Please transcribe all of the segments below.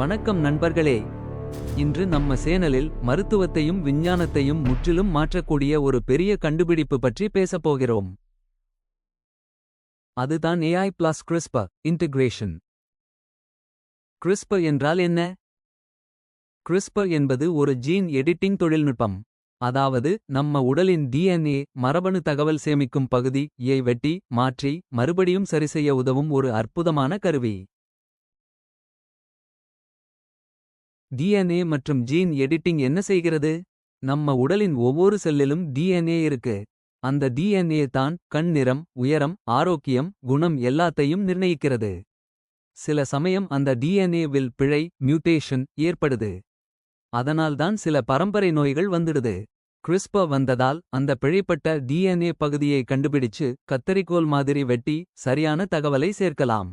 வணக்கம் நண்பர்களே. இன்று நம்ம சேனலில் மருத்துவத்தையும் விஞ்ஞானத்தையும் முற்றிலும் மாற்றக்கூடிய ஒரு பெரிய கண்டுபிடிப்பு பற்றி பேசப் போகிறோம். அதுதான் AI plus CRISP integration CRISP என்றால் என்ன? கிறிஸ்ப என்பது ஒரு ஜீன் எடிட்டிங் தொழில்நுட்பம். அதாவது நம்ம உடலின் டிஎன்ஏ மரபணு தகவல் சேமிக்கும் பகுதி யை வெட்டி மாற்றி மறுபடியும் சரிசெய்ய உதவும் ஒரு அற்புதமான கருவி. டிஎன்ஏ மற்றும் ஜீன் எடிட்டிங் என்ன செய்கிறது? நம்ம உடலின் ஒவ்வொரு செல்லிலும் டிஎன்ஏ இருக்கு. அந்த டிஎன்ஏ தான் கண் நிறம் உயரம் ஆரோக்கியம் குணம் எல்லாத்தையும் நிர்ணயிக்கிறது. சில சமயம் அந்த டிஎன்ஏவில் வில் பிழை மியூட்டேஷன் ஏற்படுது. அதனால்தான் சில பரம்பரை நோய்கள் வந்துடுது. கிறிஸ்ப வந்ததால் அந்த பிழைப்பட்ட டிஎன்ஏ பகுதியை கண்டுபிடிச்சு கத்தரிக்கோல் மாதிரி வெட்டி சரியான தகவலை சேர்க்கலாம்.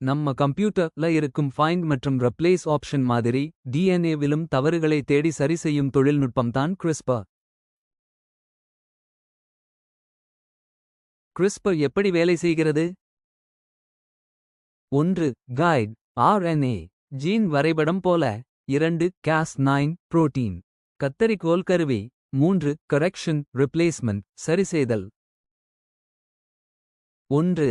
நம்ம கம்ப்யூட்டர்ல இருக்கும் ஃபைண்ட் மற்றும் ரெப்ளேஸ் ஆப்ஷன் மாதிரி டிஎன்ஏவிலும் தவறுகளை தேடி சரி செய்யும் தொழில்நுட்பம்தான் கிறிஸ்பர் கிறிஸ்பர் எப்படி வேலை செய்கிறது? ஒன்று கைட் ஆர்என்ஏ ஜீன் வரைபடம் போல. இரண்டு கேஸ் நைன் புரோட்டீன் கத்தரிக்கோல் கருவி. மூன்று கரெக்ஷன் ரிப்ளேஸ்மெண்ட் சரிசெய்தல் ஒன்று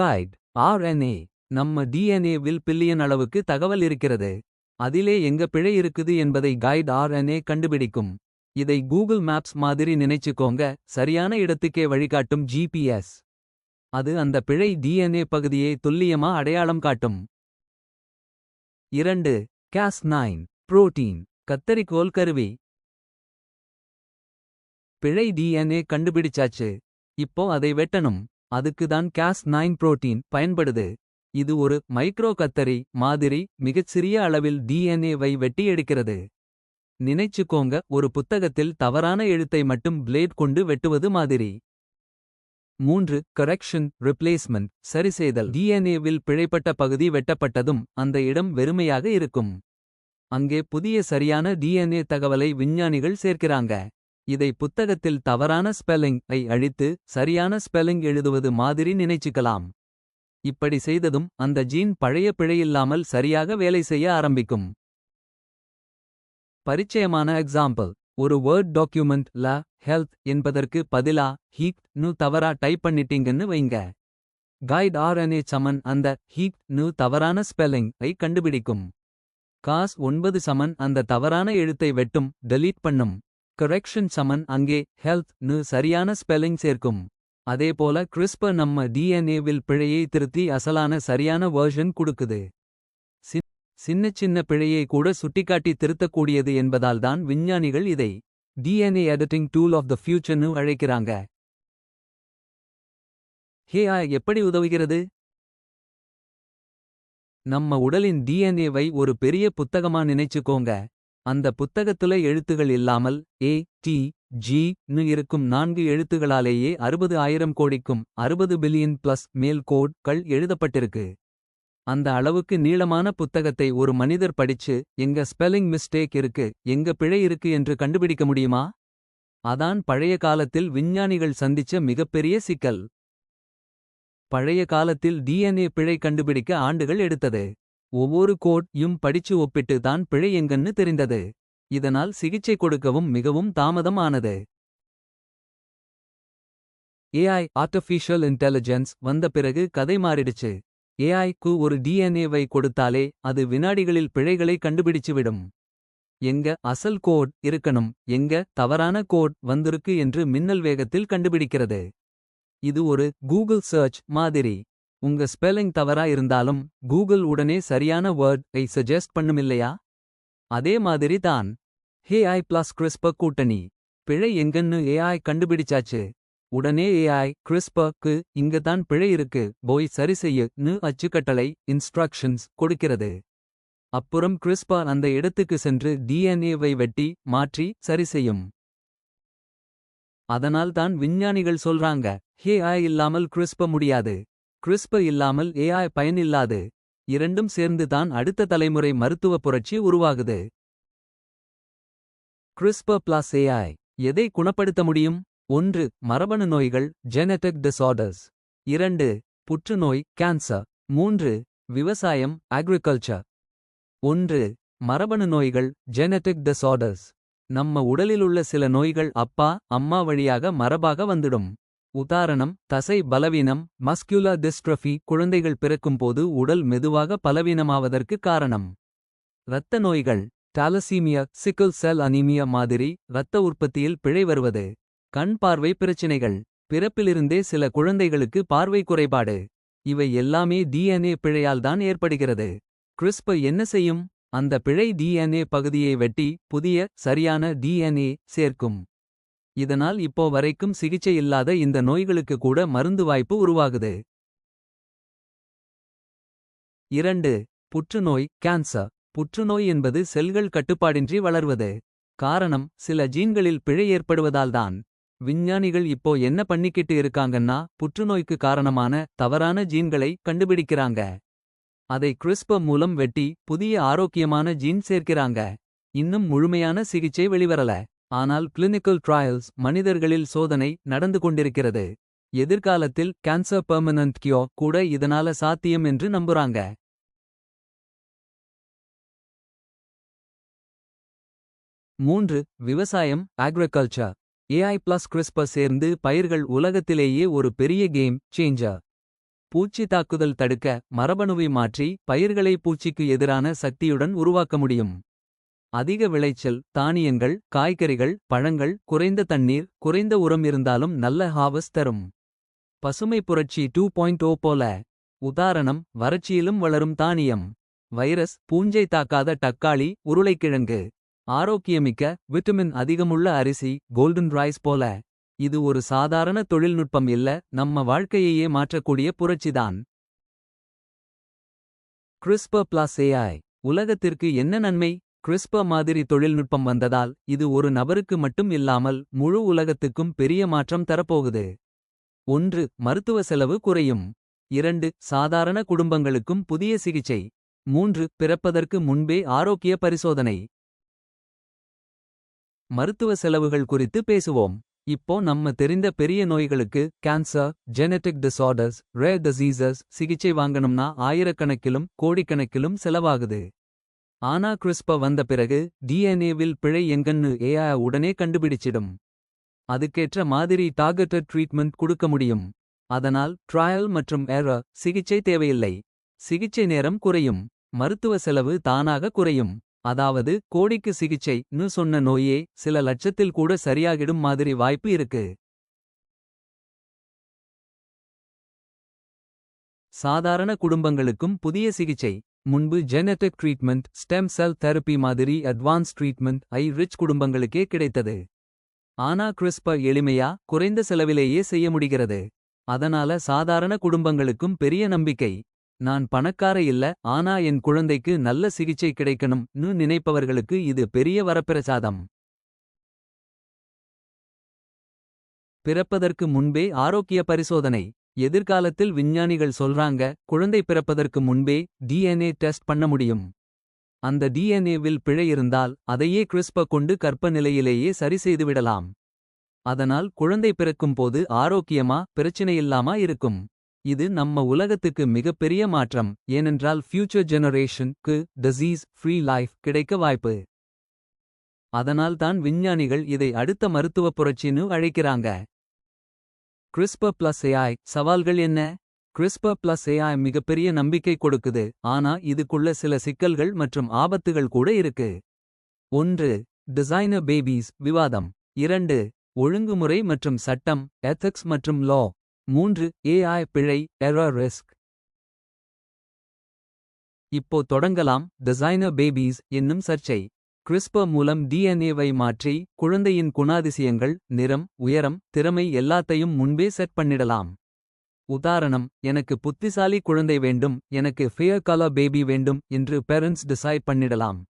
கைட் ஆர்என்ஏ நம்ம டிஎன்ஏ வில் பில்லியன் அளவுக்கு தகவல் இருக்கிறது. அதிலே எங்க பிழை இருக்குது என்பதை கைட் ஆர்என்ஏ கண்டுபிடிக்கும். இதை கூகுள் மேப்ஸ் மாதிரி நினைச்சுக்கோங்க. சரியான இடத்துக்கே வழிகாட்டும் ஜிபிஎஸ் அது அந்த பிழை டிஎன்ஏ பகுதியை துல்லியமா அடையாளம் காட்டும். இரண்டு கேஸ் நைன் புரோட்டீன் கத்தரிக்கோல் கருவி. பிழை டிஎன்ஏ கண்டுபிடிச்சாச்சு. இப்போ அதை வெட்டணும். அதுக்கு தான் கேஸ் நைன் புரோட்டீன் பயன்படுது. இது ஒரு மைக்ரோ கத்தரி மாதிரி மிகச்சிறிய அளவில் டிஎன்ஏவை வெட்டி எடுக்கிறது நினைச்சுக்கோங்க ஒரு புத்தகத்தில் தவறான எழுத்தை மட்டும் பிளேட் கொண்டு வெட்டுவது மாதிரி. மூன்று கரெக்ஷன் ரிப்ளேஸ்மெண்ட் சரிசெய்தல். டிஎன்ஏவில் பிழைப்பட்ட பகுதி வெட்டப்பட்டதும் அந்த இடம் வெறுமையாக இருக்கும். அங்கே புதிய சரியான டிஎன்ஏ தகவலை விஞ்ஞானிகள் சேர்க்கிறாங்க. இதை புத்தகத்தில் தவறான ஸ்பெல்லிங் ஐ அழித்து சரியான ஸ்பெல்லிங் எழுதுவது மாதிரி நினைச்சுக்கலாம். இப்படி செய்ததும் அந்த ஜீன் பழைய பிழையில்லாமல் சரியாக வேலை செய்ய ஆரம்பிக்கும். பரிச்சயமான எக்ஸாம்பிள் ஒரு வேர்ட் டாக்குமெண்ட் ல ஹெல்த் என்பதற்கு பதிலா ஹீக் நு தவறா டைப் பண்ணிட்டீங்கன்னு வைங்க. கைட் ஆர்என்ஏ சமன் அந்த ஹீக் நு தவறான ஸ்பெல்லிங் ஐ கண்டுபிடிக்கும். காஸ் ஒன்பது சமன் அந்த தவறான எழுத்தை வெட்டும் டெலீட் பண்ணும். கரெக்ஷன் சமன் அங்கே ஹெல்த் நு சரியான ஸ்பெல்லிங் சேர்க்கும். அதேபோல கிறிஸ்பர் நம்ம டிஎன்ஏவில் பிழையை திருத்தி அசலான சரியான வெர்ஷன் கொடுக்குது. சின்ன சின்ன பிழையை கூட சுட்டிக்காட்டி திருத்தக்கூடியது என்பதால்தான் விஞ்ஞானிகள் இதை DNA editing tool of the ஃபியூச்சர்னு அழைக்கிறாங்க. ஹேஆ எப்படி உதவுகிறது? நம்ம உடலின் டிஎன்ஏவை ஒரு பெரிய புத்தகமா நினைச்சுக்கோங்க. அந்த புத்தகத்துல எழுத்துகள் இல்லாமல் ஏ டி ஜி நு இருக்கும் நான்கு எழுத்துகளாலேயே அறுபது ஆயிரம் கோடிக்கும் அறுபது பில்லியன் பிளஸ் மேல் கோட் கள் எழுதப்பட்டிருக்கு. அந்த அளவுக்கு நீளமான புத்தகத்தை ஒரு மனிதர் படிச்சு எங்க ஸ்பெல்லிங் மிஸ்டேக் இருக்கு எங்க பிழை இருக்கு என்று கண்டுபிடிக்க முடியுமா? அதான் பழைய காலத்தில் விஞ்ஞானிகள் சந்திச்ச மிகப்பெரிய சிக்கல். பழைய காலத்தில் டிஎன்ஏ பிழை கண்டுபிடிக்க ஆண்டுகள் எடுத்தது. ஒவ்வொரு கோட் யும் படிச்சு ஒப்பிட்டு தான் பிழை எங்கன்னு தெரிந்தது. இதனால் சிகிச்சை கொடுக்கவும் மிகவும் தாமதம் ஆனது ஏஐ ஆர்டிஃபிஷியல் இன்டெலிஜென்ஸ் வந்த பிறகு கதை மாறிடுச்சு. ஏஐக்கு ஒரு டிஎன்ஏவை கொடுத்தாலே அது வினாடிகளில் பிழைகளை கண்டுபிடிச்சுவிடும். எங்க அசல் கோட் இருக்கணும் எங்க தவறான கோட் வந்திருக்கு என்று மின்னல் வேகத்தில் கண்டுபிடிக்கிறது. இது ஒரு கூகுள் சர்ச் மாதிரி. உங்க ஸ்பெல்லிங் தவறா இருந்தாலும் கூகுள் உடனே சரியான வேர்ட் ஐ சஜெஸ்ட் பண்ணுமில்லையா? அதே மாதிரி தான் ஹே பிளஸ் கிறிஸ்பர் கூட்டணி. பிழை எங்கன்னு ஏஐ கண்டுபிடிச்சாச்சு. உடனே ஏஐ கிறிஸ்பக்கு இங்க தான் பிழை இருக்கு. போய் சரி செய்ய நு அச்சுக்கட்டளை இன்ஸ்ட்ரக்ஷன்ஸ் கொடுக்கிறது. அப்புறம் கிறிஸ்பா அந்த இடத்துக்கு சென்று டிஎன்ஏவை வெட்டி மாற்றி சரி செய்யும். அதனால்தான் விஞ்ஞானிகள் சொல்றாங்க ஹே இல்லாமல் கிறிஸ்ப முடியாது. கிறிஸ்ப இல்லாமல் ஏஐ பயனில்லாது. இரண்டும் சேர்ந்து தான் அடுத்த தலைமுறை மருத்துவ புரட்சி உருவாகுது. கிறிஸ்பர் பிளஸ் ஏஐ எதை குணப்படுத்த முடியும்? ஒன்று மரபணு நோய்கள் ஜெனடிக் டிசார்டர்ஸ் இரண்டு புற்றுநோய் கேன்சர் மூன்று விவசாயம் அக்ரிகல்ச்சர் ஒன்று மரபணு நோய்கள் ஜெனடிக் டிசார்டர்ஸ் நம்ம உடலிலுள்ள சில நோய்கள் அப்பா அம்மா வழியாக மரபாக வந்துடும். உதாரணம் தசை பலவீனம் மஸ்கியுலா டிஸ்ட்ரஃபி குழந்தைகள் பிறக்கும்போது உடல் மெதுவாக பலவீனமாவதற்கு காரணம். இரத்த நோய்கள் டாலசீமியா சிக்கிள் செல் அனீமியா மாதிரி இரத்த உற்பத்தியில் பிழை வருவது. கண் பார்வை பிரச்சினைகள் பிறப்பிலிருந்தே சில குழந்தைகளுக்கு பார்வை குறைபாடு. இவை எல்லாமே டிஎன்ஏ பிழையால் தான் ஏற்படுகிறது. கிறிஸ்ப என்ன செய்யும்? அந்த பிழை டிஎன்ஏ பகுதியை வெட்டி புதிய சரியான டிஎன்ஏ சேர்க்கும். இதனால் இப்போ வரைக்கும் சிகிச்சை இல்லாத இந்த நோய்களுக்கு கூட மருந்து வாய்ப்பு உருவாகுது. இரண்டு புற்றுநோய் கேன்சர். புற்றுநோய் என்பது செல்கள் கட்டுப்பாடின்றி வளர்வது. காரணம் சில ஜீன்களில் பிழை ஏற்படுவதால்தான். விஞ்ஞானிகள் இப்போ என்ன பண்ணிக்கிட்டு இருக்காங்கன்னா புற்றுநோய்க்கு காரணமான தவறான ஜீன்களை கண்டுபிடிக்கிறாங்க. அதை கிறிஸ்ப மூலம் வெட்டி புதிய ஆரோக்கியமான ஜீன் சேர்க்கிறாங்க. இன்னும் முழுமையான சிகிச்சை வெளிவரல. ஆனால் கிளினிக்கல் ட்ரையல்ஸ் மனிதர்களில் சோதனை நடந்து கொண்டிருக்கிறது. எதிர்காலத்தில் கேன்சர் பெர்மனன்ட் கியோ கூட இதனால சாத்தியம் என்று நம்புறாங்க. மூன்று விவசாயம் அக்ரிகல்ச்சர் ஏஐ பிளஸ் கிறிஸ்பர் சேர்ந்து பயிர்கள் உலகத்திலேயே ஒரு பெரிய கேம் சேஞ்சர் பூச்சி தாக்குதல் தடுக்க மரபணுவை மாற்றி பயிர்களை பூச்சிக்கு எதிரான சக்தியுடன் உருவாக்க முடியும். அதிக விளைச்சல் தானியங்கள் காய்கறிகள் பழங்கள் குறைந்த தண்ணீர் குறைந்த உரம் இருந்தாலும் நல்ல ஹாவஸ் தரும். பசுமை புரட்சி டூ பாயிண்ட் ஓ போல உதாரணம் வறட்சியிலும் வளரும் தானியம். வைரஸ் பூஞ்சை தாக்காத தக்காளி உருளைக்கிழங்கு. ஆரோக்கியமிக்க விட்டமின் அதிகமுள்ள அரிசி கோல்டன் ரைஸ் போல. இது ஒரு சாதாரண தொழில்நுட்பம் இல்ல நம்ம வாழ்க்கையையே மாற்றக்கூடிய புரட்சிதான் கிறிஸ்பர் பிளாஸ் ஏஐ உலகத்திற்கு என்ன நன்மை? கிறிஸ்ப மாதிரி தொழில்நுட்பம் வந்ததால் இது ஒரு நபருக்கு மட்டும் இல்லாமல் முழு உலகத்துக்கும் பெரிய மாற்றம் தரப்போகுது. ஒன்று மருத்துவ செலவு குறையும். இரண்டு சாதாரண குடும்பங்களுக்கும் புதிய சிகிச்சை. மூன்று பிறப்பதற்கு முன்பே ஆரோக்கிய பரிசோதனை. மருத்துவ செலவுகள் குறித்து பேசுவோம். இப்போ நம்ம தெரிந்த பெரிய நோய்களுக்கு cancer genetic disorders rare diseases சிகிச்சை வாங்கணும்னா ஆயிரக்கணக்கிலும் கோடிக்கணக்கிலும் செலவாகுது. ஆனா கிறிஸ்ப வந்த பிறகு டிஎன்ஏவில் பிழை எங்கன்னு ஏஐ உடனே கண்டுபிடிச்சிடும். அதுக்கேற்ற மாதிரி டார்கெட்டட் ட்ரீட்மெண்ட் கொடுக்க முடியும். அதனால் ட்ரையல் மற்றும் ஏர சிகிச்சை தேவையில்லை. சிகிச்சை நேரம் குறையும். மருத்துவ செலவு தானாக குறையும். அதாவது கோடிக்கு சிகிச்சை னு சொன்ன நோயே சில லட்சத்தில் கூட சரியாகிடும் மாதிரி வாய்ப்பு இருக்கு. சாதாரண குடும்பங்களுக்கும் புதிய சிகிச்சை. முன்பு genetic treatment stem cell therapy மாதிரி அட்வான்ஸ் ட்ரீட்மெண்ட் ஐ ரிச் குடும்பங்களுக்கே கிடைத்தது. ஆனா கிறிஸ்பர் எளிமையா குறைந்த செலவிலேயே செய்ய முடிகிறது. அதனால சாதாரண குடும்பங்களுக்கும் பெரிய நம்பிக்கை. நான் பணக்கார இல்ல ஆனா என் குழந்தைக்கு நல்ல சிகிச்சை கிடைக்கணும்னு நினைப்பவர்களுக்கு இது பெரிய வரப்பிரசாதம். பிறப்பதற்கு முன்பே ஆரோக்கிய பரிசோதனை. எதிர்காலத்தில் விஞ்ஞானிகள் சொல்றாங்க குழந்தை பிறப்பதற்கு முன்பே டிஎன்ஏ டெஸ்ட் பண்ண முடியும். அந்த டிஎன்ஏவில் பிழை இருந்தால் அதையே கிறிஸ்ப கொண்டு கற்ப நிலையிலேயே சரி செய்துவிடலாம் அதனால் குழந்தை பிறக்கும் போது ஆரோக்கியமா பிரச்சனையில்லாமா இருக்கும். இது நம்ம உலகத்துக்கு மிகப்பெரிய மாற்றம் ஏனென்றால் ஃபியூச்சர் ஜெனரேஷனுக்கு டிசீஸ் ஃப்ரீ லைஃப் கிடைக்க வாய்ப்பு. அதனால் தான் விஞ்ஞானிகள் இதை அடுத்த மருத்துவ புரட்சின்னு அழைக்கிறாங்க. கிறிஸ்பர் பிளஸ் ஏஐ சவால்கள் என்ன? கிறிஸ்பர் பிளஸ் ஏஐ மிகப்பெரிய நம்பிக்கை கொடுக்குது. ஆனா இதுக்குள்ள சில சிக்கல்கள் மற்றும் ஆபத்துகள் கூட இருக்கு. ஒன்று டிசைனர் பேபீஸ் விவாதம். இரண்டு ஒழுங்குமுறை மற்றும் சட்டம் எத்திக்ஸ் மற்றும் லா மூன்று ஏஐ பிழை எரர் ரிஸ்க் இப்போ தொடங்கலாம். டிசைனர் பேபீஸ் என்னும் சர்ச்சை. கிறிஸ்பர் மூலம் டிஎன்ஏவை மாற்றி குழந்தையின் குணாதிசயங்கள் நிறம் உயரம் திறமை எல்லாத்தையும் முன்பே செட் பண்ணிடலாம். உதாரணம் எனக்கு புத்திசாலி குழந்தை வேண்டும் எனக்கு ஃபேர் கலர் பேபி வேண்டும் என்று பேரண்ட்ஸ் டிசைட் பண்ணிடலாம்.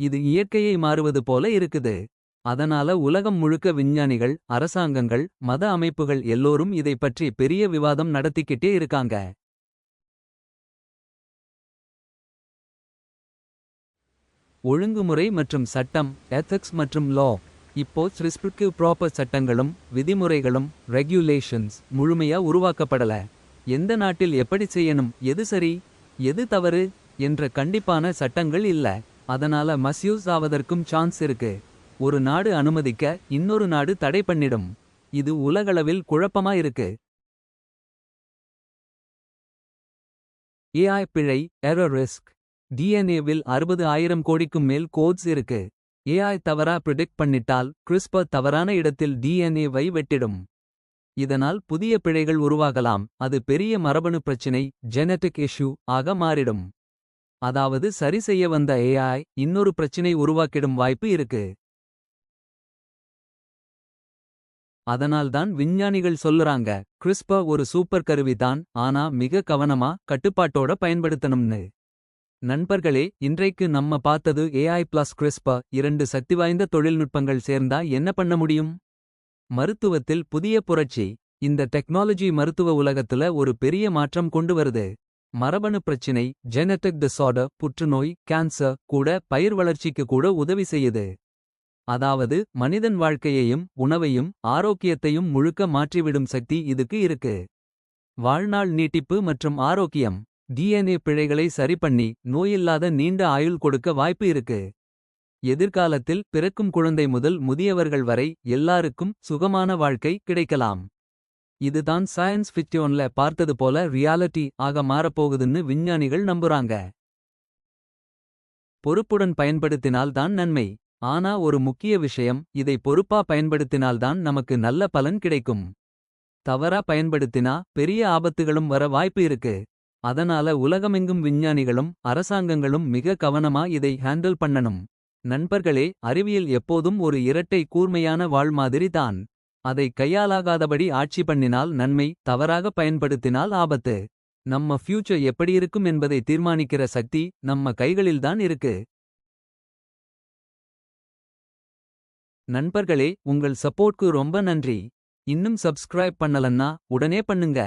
இது இயற்கையை மாறுவது போல இருக்குது. அதனால உலகம் முழுக்க விஞ்ஞானிகள் அரசாங்கங்கள் மத அமைப்புகள் எல்லோரும் இதை பற்றி பெரிய விவாதம் நடத்திக்கிட்டே இருக்காங்க. ஒழுங்குமுறை மற்றும் சட்டம் எத்திக்ஸ் மற்றும் லா இப்போ ரிஸ்பிரிக்டிவ் ப்ராப்பர் சட்டங்களும் விதிமுறைகளும் ரெகுலேஷன்ஸ் முழுமையா உருவாக்கப்படல. எந்த நாட்டில் எப்படி செய்யணும் எது சரி எது தவறு என்ற கண்டிப்பான சட்டங்கள் இல்ல. அதனால மஸ்யூஸ் ஆவதற்கும் சான்ஸ் இருக்கு. ஒரு நாடு அனுமதிக்க இன்னொரு நாடு தடை பண்ணிடும். இது உலகளவில் குழப்பமா இருக்கு. ஏஐ பிழை எரர் ரிஸ்க் டிஎன்ஏவில் அறுபது ஆயிரம் கோடிக்கும் மேல் கோட்ஸ் இருக்கு. ஏஐ தவறா ப்ரிடிக்ட் பண்ணிட்டால் கிறிஸ்பர் தவறான இடத்தில் டிஎன்ஏவை வெட்டிடும். இதனால் புதிய பிழைகள் உருவாகலாம். அது பெரிய மரபணு பிரச்சினை ஜெனட்டிக் இஷ்யூ ஆக மாறிடும். அதாவது சரி செய்ய வந்த ஏஐ இன்னொரு பிரச்சினை உருவாக்கிடும் வாய்ப்பு இருக்கு. அதனால்தான் விஞ்ஞானிகள் சொல்லுறாங்க கிறிஸ்பர் ஒரு சூப்பர் கருவிதான் ஆனா மிக கவனமா கட்டுப்பாட்டோட பயன்படுத்தணும்னு. நண்பர்களே இன்றைக்கு நம்ம பார்த்தது ஏஐ பிளஸ் கிறிஸ்பா இரண்டு சக்திவாய்ந்த தொழில்நுட்பங்கள் சேர்ந்தா என்ன பண்ண முடியும்? மருத்துவத்தில் புதிய புரட்சி. இந்த டெக்னாலஜி மருத்துவ உலகத்துல ஒரு பெரிய மாற்றம் கொண்டு வருது. மரபணு பிரச்சினை ஜெனட்டிக் டிசார்டர் புற்றுநோய் கேன்சர் கூட பயிர் வளர்ச்சிக்கு கூட உதவி செய்யுது. அதாவது மனிதன் வாழ்க்கையையும் உணவையும் ஆரோக்கியத்தையும் முழுக்க மாற்றிவிடும் சக்தி இதுக்கு இருக்கு. வாழ்நாள் நீட்டிப்பு மற்றும் ஆரோக்கியம். டிஎன்ஏ பிழைகளை சரிபண்ணி நோயில்லாத நீண்ட ஆயுள் கொடுக்க வாய்ப்பு இருக்கு. எதிர்காலத்தில் பிறக்கும் குழந்தை முதல் முதியவர்கள் வரை எல்லாருக்கும் சுகமான வாழ்க்கை கிடைக்கலாம். இதுதான் சயின்ஸ் ஃபிக்ஷன்ல பார்த்தது போல ரியாலிட்டி ஆக மாறப்போகுதுன்னு விஞ்ஞானிகள் நம்புறாங்க. பொறுப்புடன் பயன்படுத்தினால் தான் நன்மை. ஆனா ஒரு முக்கிய விஷயம் இதை பொறுப்பா பயன்படுத்தினால்தான் நமக்கு நல்ல பலன் கிடைக்கும். தவறா பயன்படுத்தினா பெரிய ஆபத்துகளும் வர வாய்ப்பு இருக்கு. அதனால உலகமெங்கும் விஞ்ஞானிகளும் அரசாங்கங்களும் மிக கவனமா இதை ஹேண்டில் பண்ணணும். நண்பர்களே அறிவியல் எப்போதும் ஒரு இரட்டை கூர்மையான வாழ் மாதிரி தான். அதை கையாலாகாதபடி ஆட்சி பண்ணினால் நன்மை தவறாக பயன்படுத்தினால் ஆபத்து. நம்ம ஃபியூச்சர் எப்படி இருக்கும் என்பதை தீர்மானிக்கிற சக்தி நம்ம கைகளில்தான் இருக்கு. நண்பர்களே உங்கள் சப்போர்ட்க்கு ரொம்ப நன்றி. இன்னும் சப்ஸ்கிரைப் பண்ணலன்னா உடனே பண்ணுங்க.